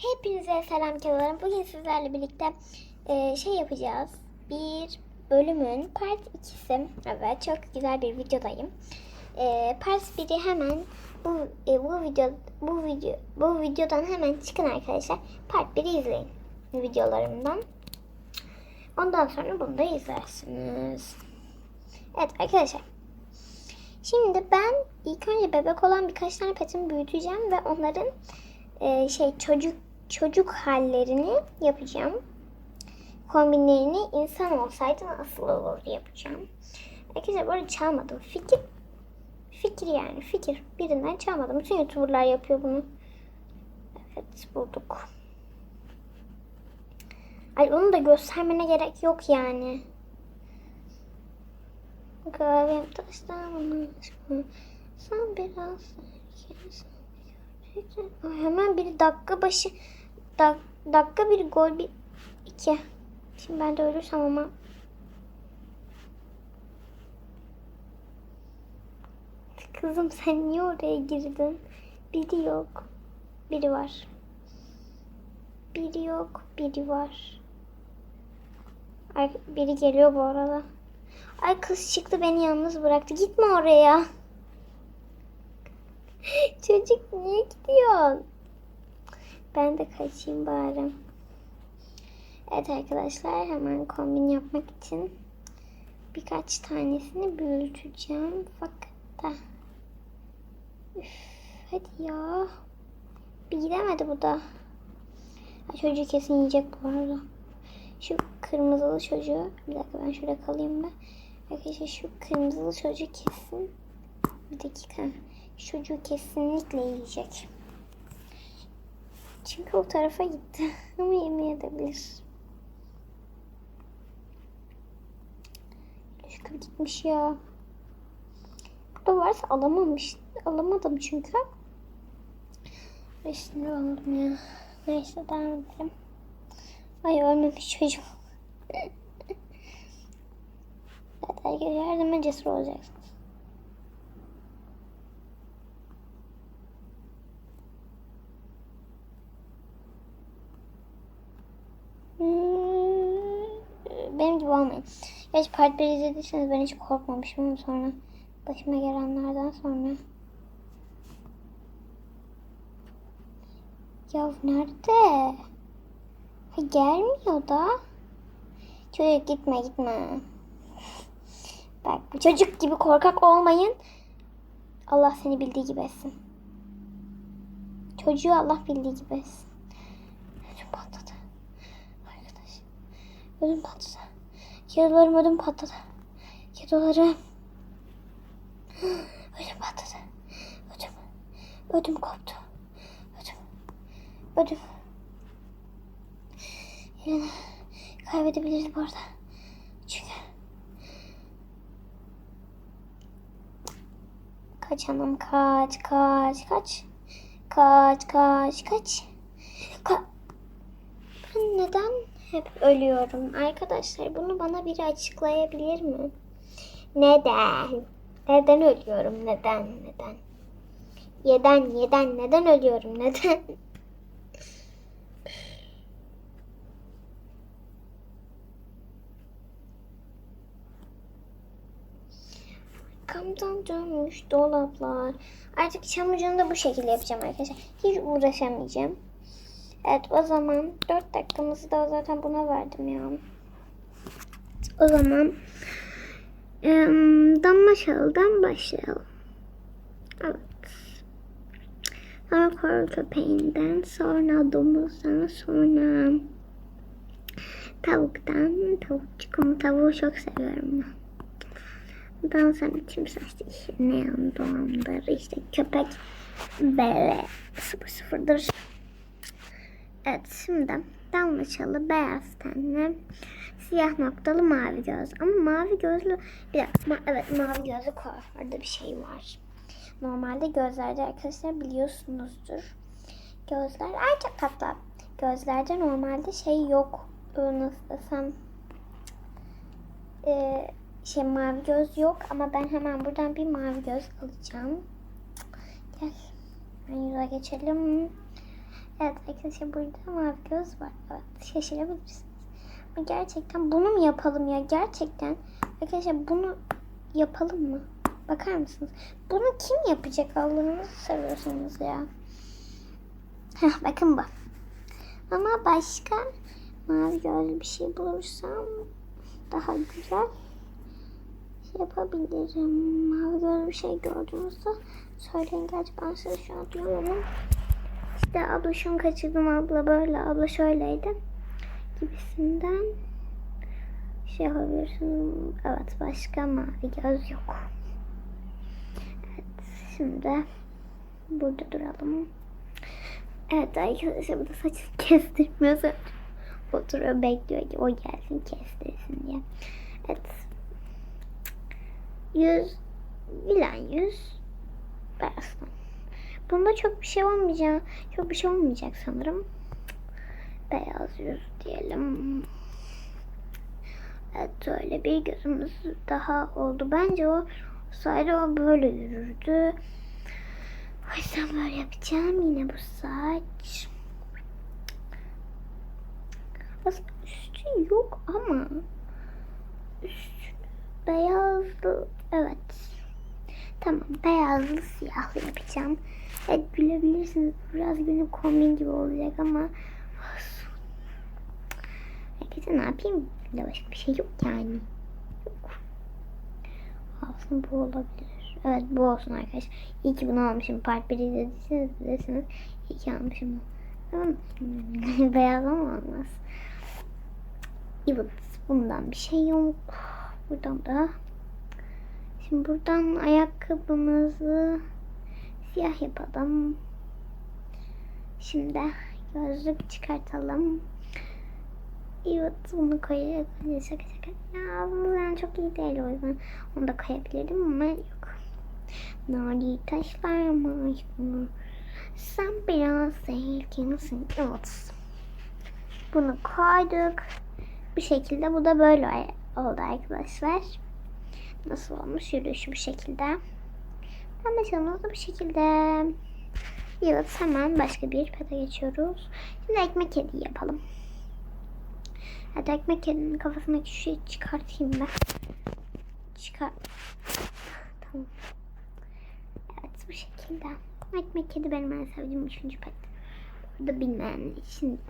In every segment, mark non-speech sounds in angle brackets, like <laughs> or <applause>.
Hepinize selam kedalarım. Bugün sizlerle birlikte e, şey yapacağız. Bir bölümün part 2'si. Evet çok güzel bir videodayım. E, part 1'i hemen bu e, bu video bu video bu videodan hemen çıkın arkadaşlar. Part 1'i izleyin videolarımdan. Ondan sonra bunu da izlersiniz. Evet arkadaşlar. Şimdi ben ilk önce bebek olan birkaç tane petimi büyüteceğim ve onların e, şey çocuk çocuk hallerini yapacağım. Kombinlerini insan olsaydı nasıl olurdu yapacağım. Arkadaşlar arada çalmadım. Fikir fikir yani fikir. Birinden çalmadım. Bütün youtuberlar yapıyor bunu. Evet bulduk. Ay onu da göstermene gerek yok yani. Kahvem taştan Sen biraz Hemen bir dakika başı dak, dakika bir gol bir iki. Şimdi ben de ölürsem ama Kızım sen niye oraya girdin? Biri yok. Biri var. Biri yok. Biri var. Ay, biri geliyor bu arada. Ay kız çıktı beni yalnız bıraktı. Gitme oraya. <laughs> Çocuk niye gidiyorsun? Ben de kaçayım bari. Evet arkadaşlar hemen kombin yapmak için birkaç tanesini büyüteceğim. Fakat da Üf, hadi ya. Bir gidemedi bu da. Ha, çocuğu kesin yiyecek bu arada. Şu kırmızılı çocuğu. Bir dakika ben şurada kalayım da. Arkadaşlar şu kırmızılı çocuğu kesin. Bir dakika. Şu çocuğu kesinlikle yiyecek. Çünkü o tarafa gitti. <laughs> Ama yemeyebilir. Şükür gitmiş ya. Burada varsa alamamış. Alamadım çünkü. Ve sinir oldum ya. Neyse devam edelim. Ay ölmemiş evet arkadaşlar her zaman cesur olacaksınız. Hmm, Benim gibi olmayın. Geç part 1 izlediyseniz ben hiç korkmamışım ama sonra başıma gelenlerden sonra. Ya nerede? Ha, gelmiyor da. Çocuk gitme gitme. Bak bu çocuk gibi korkak olmayın. Allah seni bildiği gibi etsin. Çocuğu Allah bildiği gibi etsin. Ödüm patladı. Arkadaş. Ödüm patladı. Kedilerim ödüm patladı. Kedilerim. Ödüm patladı. Ödüm. Ödüm koptu. Ödüm. Ödüm. Yani kaybedebiliriz bu arada. Çünkü kaç hanım kaç kaç kaç kaç kaç kaç Ka- ben neden hep ölüyorum arkadaşlar bunu bana biri açıklayabilir mi? Neden? Neden ölüyorum? Neden? Neden? Neden? Neden? Neden ölüyorum? Neden? Arkamdan dönmüş dolaplar. Artık çamucunu da bu şekilde yapacağım arkadaşlar. Hiç uğraşamayacağım. Evet o zaman 4 dakikamızı da zaten buna verdim ya. O zaman em, damla şaldan başlayalım. Evet. Sonra koral köpeğinden, sonra domuzdan, sonra tavuktan. Tavukçuk ama tavuğu çok seviyorum ben. Ondan sonra timsah işte neon doğandır işte köpek böyle sıfır sıfırdır. Evet şimdi dalmaçalı beyaz tenli siyah noktalı mavi göz. Ama mavi gözlü bir ma- evet mavi gözlü kuaförde bir şey var. Normalde gözlerde arkadaşlar biliyorsunuzdur. Gözler ay çok tatlı. Gözlerde normalde şey yok. Ee, Nasıl desem ee, şey mavi göz yok ama ben hemen buradan bir mavi göz alacağım. Gel. Ben yüze geçelim. Evet arkadaşlar burada mavi göz var. Evet şaşırabilirsiniz. Ama gerçekten bunu mu yapalım ya? Gerçekten arkadaşlar bunu yapalım mı? Bakar mısınız? Bunu kim yapacak Allah'ınızı seviyorsunuz ya. Heh, bakın bu. Ama başka mavi gözlü bir şey bulursam daha güzel şey yapabilirim. Mavi gözlü bir şey gördüğünüzde söyleyin. Gerçi ben size şu an duyamadım. İşte abla şunu kaçırdım abla böyle abla şöyleydi gibisinden şey yapabilirsiniz. Evet başka mavi göz yok. Evet şimdi burada duralım. Evet arkadaşlar bu da saçını kestirmiyor zaten. Oturuyor bekliyor ki o gelsin kestirsin diye. Evet. Yüz bilen yüz beyazdan. Bunda çok bir şey olmayacak. Çok bir şey olmayacak sanırım. Beyaz yüz diyelim. Evet öyle bir gözümüz daha oldu. Bence o sadece o böyle yürürdü. O yüzden böyle yapacağım. Yine bu saç. Aslında üstü yok ama üstü beyazlı. Evet. Tamam beyazlı siyahlı yapacağım. Evet gülebilirsiniz. Biraz günü kombin gibi olacak ama. Herkese ne yapayım? Bunda başka bir şey yok yani. Yok. Olsun bu olabilir. Evet bu olsun arkadaşlar. İyi ki bunu almışım. Part 1'i izlediyseniz desiniz. İyi ki almışım. Ama <laughs> beyaz ama olmaz. Evet bundan bir şey yok. Buradan da Şimdi buradan ayakkabımızı siyah yapalım. Şimdi gözlük çıkartalım. Evet bunu koyalım. Şaka şaka. Ya bu ben çok iyi değil o yüzden onu da koyabilirim ama yok. Nari taşlar mı? Sen biraz zehirlenirsin. Evet. Bunu koyduk. Bu şekilde bu da böyle oldu arkadaşlar. Nasıl olmuş yürüyüş bu şekilde. Anlaşılmaz bu şekilde. Evet hemen başka bir pete geçiyoruz. Şimdi ekmek kedi yapalım. Hadi ekmek kedinin kafasındaki şu şeyi çıkartayım ben. Çıkar. Tamam. Evet bu şekilde. Ekmek kedi benim en sevdiğim üçüncü pet. Burada bilmeyenler için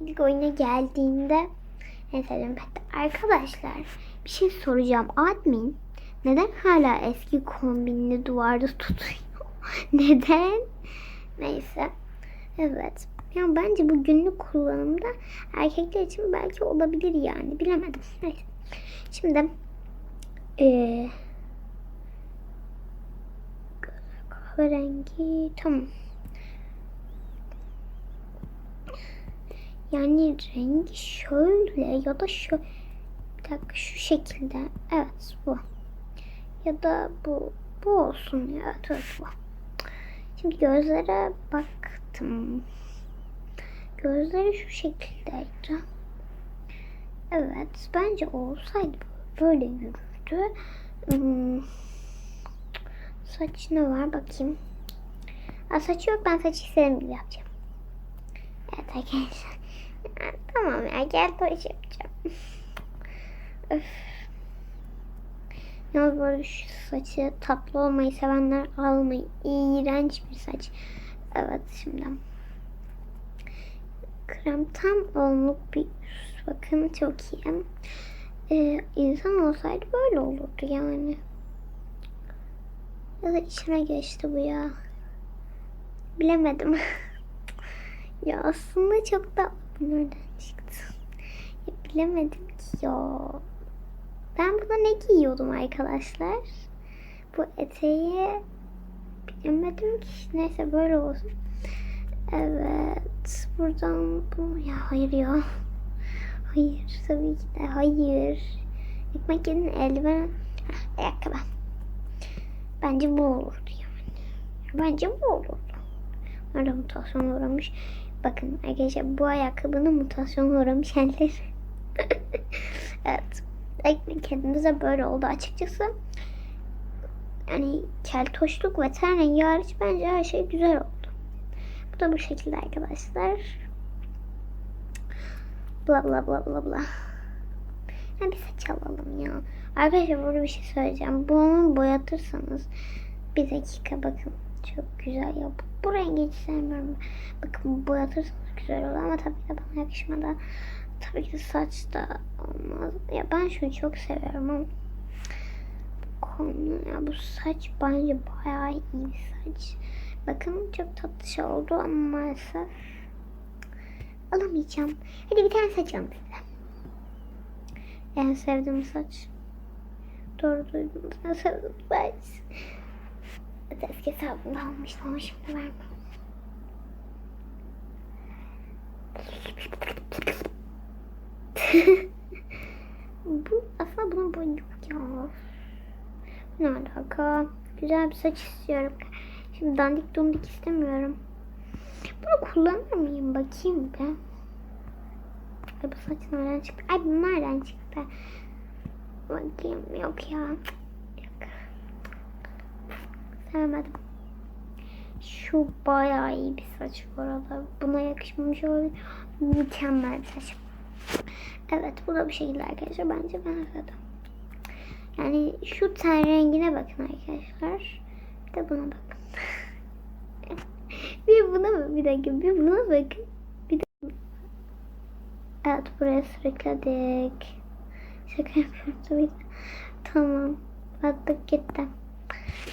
ilk oyuna geldiğinde en sevdiğim pet. Arkadaşlar bir şey soracağım. Admin neden hala eski kombinli duvarda tutuyor? <laughs> neden? Neyse. Evet. Yani bence bu günlük kullanımda erkekler için belki olabilir yani. Bilemedim. Neyse. Şimdi ee, kahverengi tamam. Yani rengi şöyle ya da şu bir dakika şu şekilde. Evet bu. Ya da bu bu olsun ya. Bu. Şimdi gözlere baktım. Gözleri şu şekildeydi. Evet. Bence olsaydı böyle yürürdü. Hmm. Saç ne var bakayım. Aa, saçı yok. Ben saçı istediğim gibi yapacağım. Evet arkadaşlar. <laughs> tamam ya gel toş yapacağım. <laughs> Öf. Yalnız böyle şu saçı tatlı olmayı sevenler almayın. İğrenç bir saç. Evet şimdi. Krem tam onluk bir. Bakın çok iyi. Ee, insan olsaydı böyle olurdu yani. Ya da içine geçti bu ya. Bilemedim. <laughs> ya aslında çok da nereden çıktı? Ya bilemedim ki ya. Ben burada ne giyiyordum arkadaşlar? Bu eteği bilemedim ki. Neyse böyle olsun. Evet. Buradan bu. Ya hayır ya. <laughs> Hayır. Tabii ki de hayır. Ekmek yedin eldiven. Ayakkabı. Bence bu olurdu yani. Bence bu olurdu. Nerede mutasyon uğramış? Bakın arkadaşlar bu ayakkabının mutasyon uğramış <laughs> elleri. evet. Kendimize böyle oldu açıkçası. Yani keltoşluk ve ten rengi hariç bence her şey güzel oldu. Bu da bu şekilde arkadaşlar. Bla bla bla bla bla. Ha bir saç alalım ya. Arkadaşlar burada bir şey söyleyeceğim. Bunu boyatırsanız bir dakika bakın. Çok güzel ya. Bu, bu rengi hiç sevmiyorum. Bakın boyatırsanız güzel olur ama tabii ki bana yakışmadı. Tabii ki saç da olmaz. Ya ben şunu çok seviyorum ama konu ya bu saç bence bayağı iyi saç. Bakın çok tatlı şey oldu ama maalesef alamayacağım. Hadi bir tane saç alalım size. En sevdiğim saç. Doğru duydunuz. En sevdiğim saç. Eski hesabımda almıştım ama şimdi vermem. Bu aslında bunun boyu yok ya. Ne alaka? Güzel bir saç istiyorum. Şimdi dandik dundik istemiyorum. Bunu kullanır mıyım? Bakayım bir. Ay bu saç nereden çıktı? Ay bu nereden çıktı? Bakayım. Yok ya. Yok. Sevmedim. Şu bayağı iyi bir saç bu arada. Buna yakışmamış olabilir. Mükemmel bir saç. Evet bu da bu şekilde arkadaşlar. Bence ben sevdim. Yani şu ten rengine bakın arkadaşlar. Bir de buna bakın. <laughs> bir buna bir dakika. Bir buna bakın. Bir de Evet buraya sürükledik. Şaka yapıyorum tabii. Tamam. Attık gitti.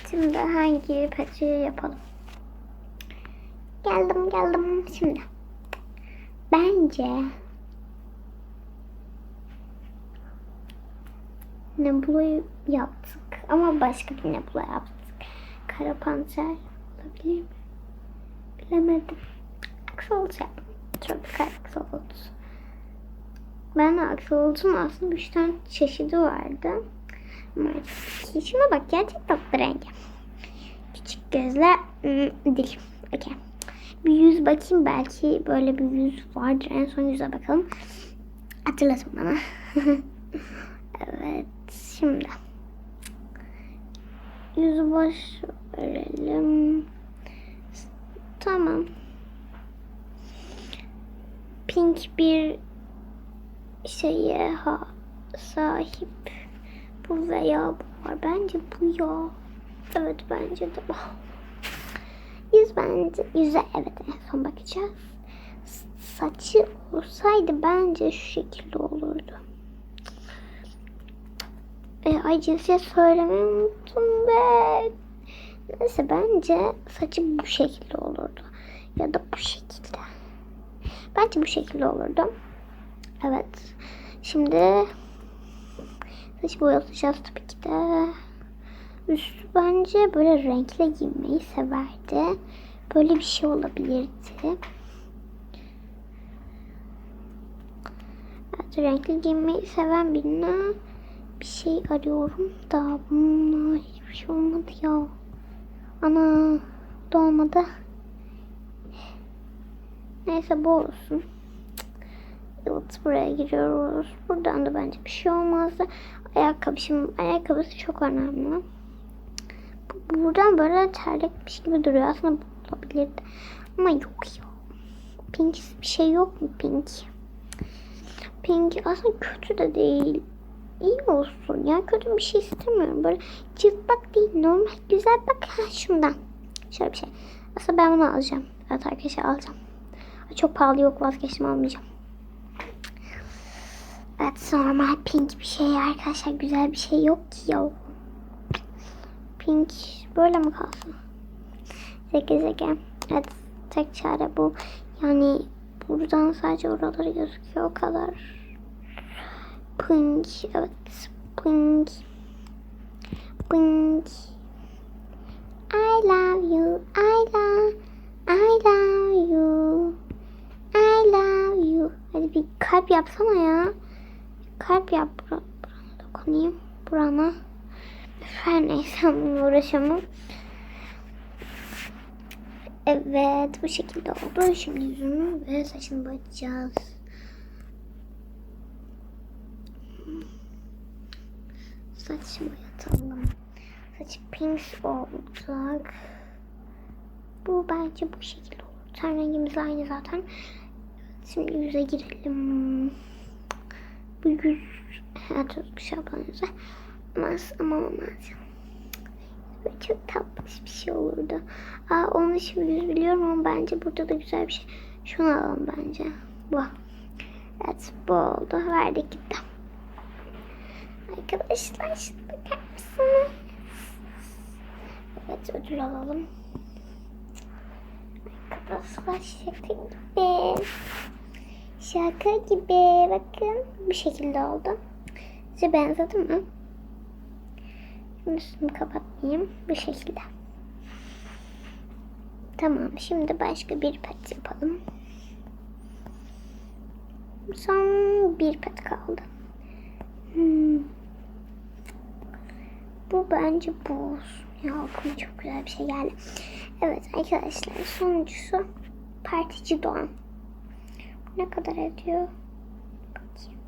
Şimdi hangi paçayı yapalım? Geldim geldim şimdi. Bence Nebula'yı yaptık ama başka bir nebula yaptık. Kara panter olabilir mi? Bilemedim. Axolotl yaptım. Tropikal Axolotl. Ben de Axolotl'un aslında üç tane çeşidi vardı. Ama şuna bak gerçek tatlı rengi. Küçük gözler, hmm, dil. Okey. Bir yüz bakayım belki böyle bir yüz vardır. En son yüze bakalım. Hatırlatın bana. <laughs> evet. Şimdi yüzü boş verelim. Tamam. Pink bir şeye ha, sahip bu veya bu var. Bence bu ya. Evet bence de bu. Yüz bence yüze evet en son bakacağız. Saçı olsaydı bence şu şekilde olurdu. E, ay cinsiyet söylemeyi unuttum ve neyse bence saçı bu şekilde olurdu. Ya da bu şekilde. Bence bu şekilde olurdu. Evet. Şimdi saçı boyatacağız tabii ki de. Üstü bence böyle renkli giymeyi severdi. Böyle bir şey olabilirdi. Evet, renkli giymeyi seven birine bir şey arıyorum da bununla hiçbir şey olmadı ya. Ana da olmadı. Neyse bu olsun. Evet buraya giriyoruz. Buradan da bence bir şey olmazdı. Ayakkabı şimdi ayakkabısı çok önemli. Buradan böyle terlikmiş gibi duruyor. Aslında bu olabilirdi. Ama yok ya. Pink bir şey yok mu pink? Pink aslında kötü de değil iyi olsun ya. Kötü bir şey istemiyorum. Böyle çıplak değil. Normal güzel bak. Ha şundan. Şöyle bir şey. Aslında ben bunu alacağım. Evet arkadaşlar alacağım. Çok pahalı yok vazgeçtim almayacağım. Evet normal pink bir şey arkadaşlar. Güzel bir şey yok ki ya. Pink böyle mi kalsın? Zeki zeki. Evet tek çare bu. Yani buradan sadece oraları gözüküyor o kadar. Pink. Evet. Pink. Pink. I love you. I love. I love you. I love you. Hadi bir kalp yapsana ya. Kalp yap. Bura, burana dokunayım. Burana. Her neyse uğraşamam. Evet bu şekilde oldu. Şimdi yüzümü ve saçını boyayacağız. Saç boyatalım. Saç pink olacak. Bu bence bu şekilde olacak. Ten rengimiz aynı zaten. Şimdi yüze girelim. Bu yüz evet şablon yüze. Olmaz ama olmaz. Böyle çok tatlı bir şey olurdu. Aa, onun için yüz biliyorum ama bence burada da güzel bir şey. Şunu alalım bence. Bu. Evet bu oldu. Verdik. Arkadaşlar şimdi bakar mısınız? Evet ödül alalım. Arkadaşlar şaka gibi. Şaka gibi. Bakın bu şekilde oldu. Size benzedi mi? Şimdi üstümü kapatmayayım. Bu şekilde. Tamam. Şimdi başka bir pet yapalım. Son bir pet kaldı. Hmm. Bu bence bu olsun. Ya aklıma çok güzel bir şey geldi. Evet arkadaşlar sonuncusu partici Doğan. Ne kadar ediyor? Bakayım.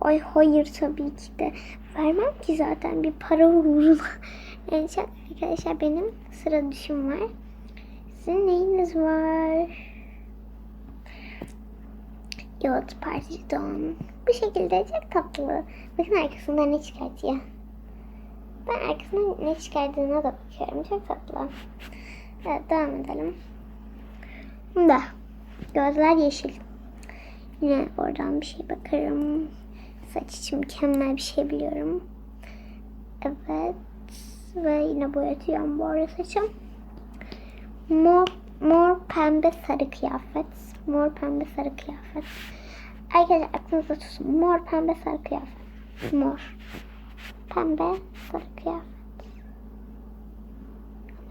Ay hayır tabii ki de. Vermem ki zaten bir para uğruna. <laughs> Evet arkadaşlar benim sıra düşüm var. Sizin neyiniz var? Evet partici Doğan. Bu şekilde çok tatlı. Bakın arkasından ne çıkartıyor. Ben arkasından ne çıkardığına da bakıyorum. Çok tatlı. Evet devam edelim. Da gözler yeşil. Yine oradan bir şey bakarım. Saç için mükemmel bir şey biliyorum. Evet. Ve yine boyatıyorum bu arada saçım. Mor, mor pembe sarı kıyafet. Mor pembe sarı kıyafet. Arkadaşlar aklınızda tutsun. Mor pembe sarı kıyafet. Mor. Pembe sarı kıyafet.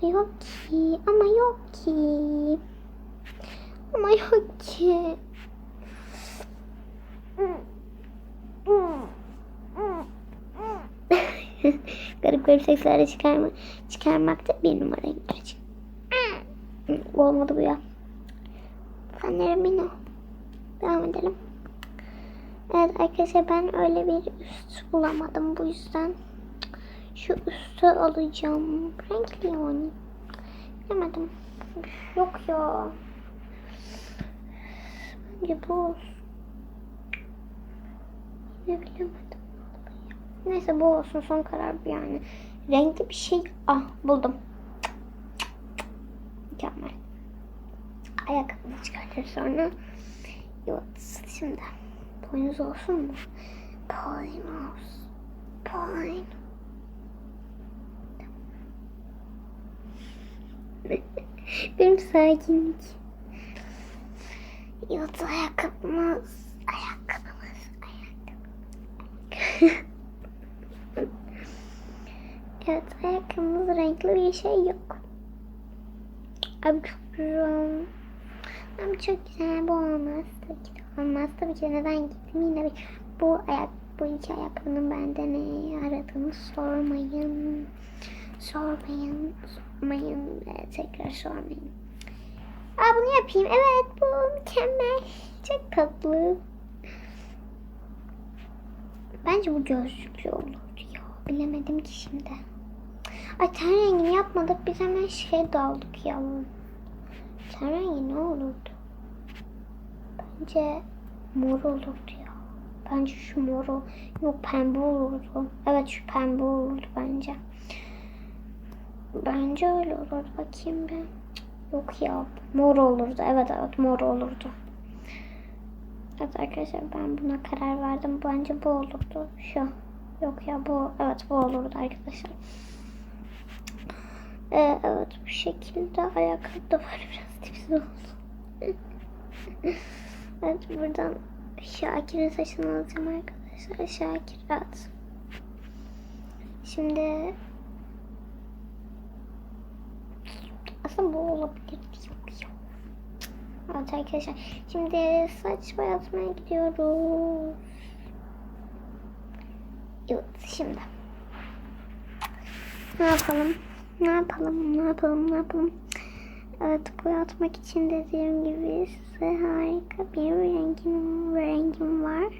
Ama yok ki. Ama yok ki. Ama yok ki. <laughs> garip garip sesler çıkarma, çıkarmakta bir numara İngilizce. Olmadı bu ya. Sanırım yine. Devam edelim. Evet arkadaşlar ben öyle bir üst bulamadım bu yüzden şu üstü alacağım. Renkli yani. Bilemedim. Yok ya. Bence bu olsun. Ne bilemedim. Neyse bu olsun son karar yani. Renkli bir şey. Ah buldum. Mükemmel. Ayakkabını çıkartır sonra. Evet şimdi. Boynuz olsun mu? Boynuz. Boyn. <laughs> Benim sakinlik. Evet ayakkabımız. Ayakkabımız. Ayakkabımız. <laughs> evet ayakkabımız renkli bir şey yok. Abi çok güzel. Abi çok güzel bu olmaz. Tabii olmaz. Tabii ki de neden gittim yine bir bu ayak bu iki ayakkabının bende ne aradığını sormayın. Sormayın. Sormayın. Ve tekrar sormayın. Aa bunu yapayım. Evet bu mükemmel. Çok tatlı. Bence bu gözlüklü olur ya. Bilemedim ki şimdi. Ay ten rengini yapmadık. Biz hemen şey daldık ya. Ten rengi ne olurdu? Bence mor olurdu ya. Bence şu moru yok pembe olurdu. Evet şu pembe olurdu bence. Bence öyle olurdu. Bakayım ben. Yok ya mor olurdu. Evet evet mor olurdu. Evet arkadaşlar ben buna karar verdim. Bence bu olurdu. Şu. Yok ya bu. Evet bu olurdu arkadaşlar. Ee, evet bu şekilde ayakkabı da var <laughs> biraz tipsiz oldu. <laughs> evet buradan Şakir'in saçını alacağım arkadaşlar. Şakir evet. Şimdi aslında bu olabilir. Evet arkadaşlar. Şimdi saç boyatmaya gidiyoruz. Evet şimdi. Ne yapalım? Ne yapalım? Ne yapalım? Ne yapalım? Evet boyatmak için dediğim gibi size harika bir rengim, rengim var.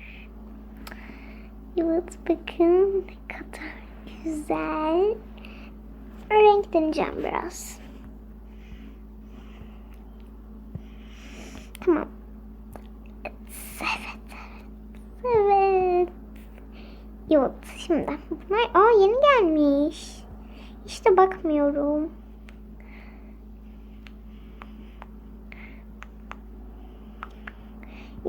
Evet bakın ne kadar güzel. Renk deneyeceğim biraz. Tamam. Evet. Evet. Evet, şimdi bunlar aa yeni gelmiş. İşte bakmıyorum.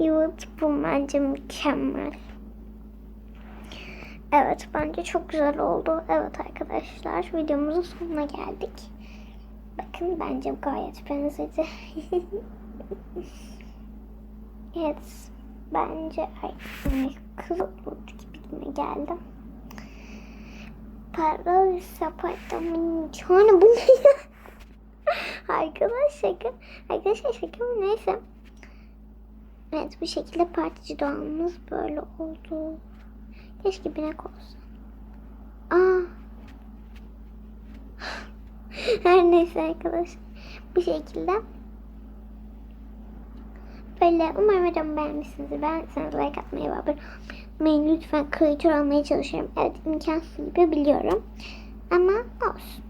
Evet, bu bence mükemmel. Evet, bence çok güzel oldu. Evet arkadaşlar, videomuzun sonuna geldik. Bakın bence gayet benzedi. <laughs> evet, bence ay, olur gibi mi geldi. Para sepetimi yani bu ne ya? <laughs> Arkadaş şaka. Arkadaşlar şaka mı neyse. Evet bu şekilde partici doğumumuz böyle oldu. Keşke binek olsa. Aa. <laughs> Her neyse arkadaşlar. Bu şekilde. Böyle umarım videomu beğenmişsinizdir. Beğendiyseniz like atmayı ve abone olmayı lütfen kreatör olmaya çalışıyorum. Evet imkansız gibi biliyorum. Ama olsun.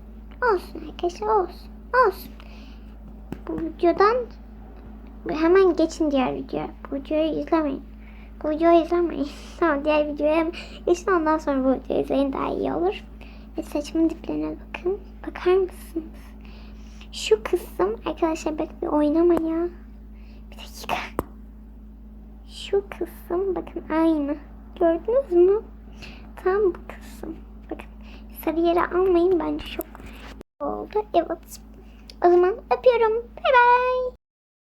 Olsun arkadaşlar olsun. Olsun. Bu videodan hemen geçin diğer videoya. Bu videoyu izlemeyin. Bu videoyu izlemeyin. <laughs> tamam diğer videoya hemen ondan sonra bu videoyu izleyin daha iyi olur. Ve saçımın diplerine bakın. Bakar mısınız? Şu kısım arkadaşlar bakın bir oynama ya. Bir dakika. Şu kısım bakın aynı. Gördünüz mü? Tam bu kısım. Bakın sarı yere almayın bence çok oldu. Evet. O zaman öpüyorum. Bay bay.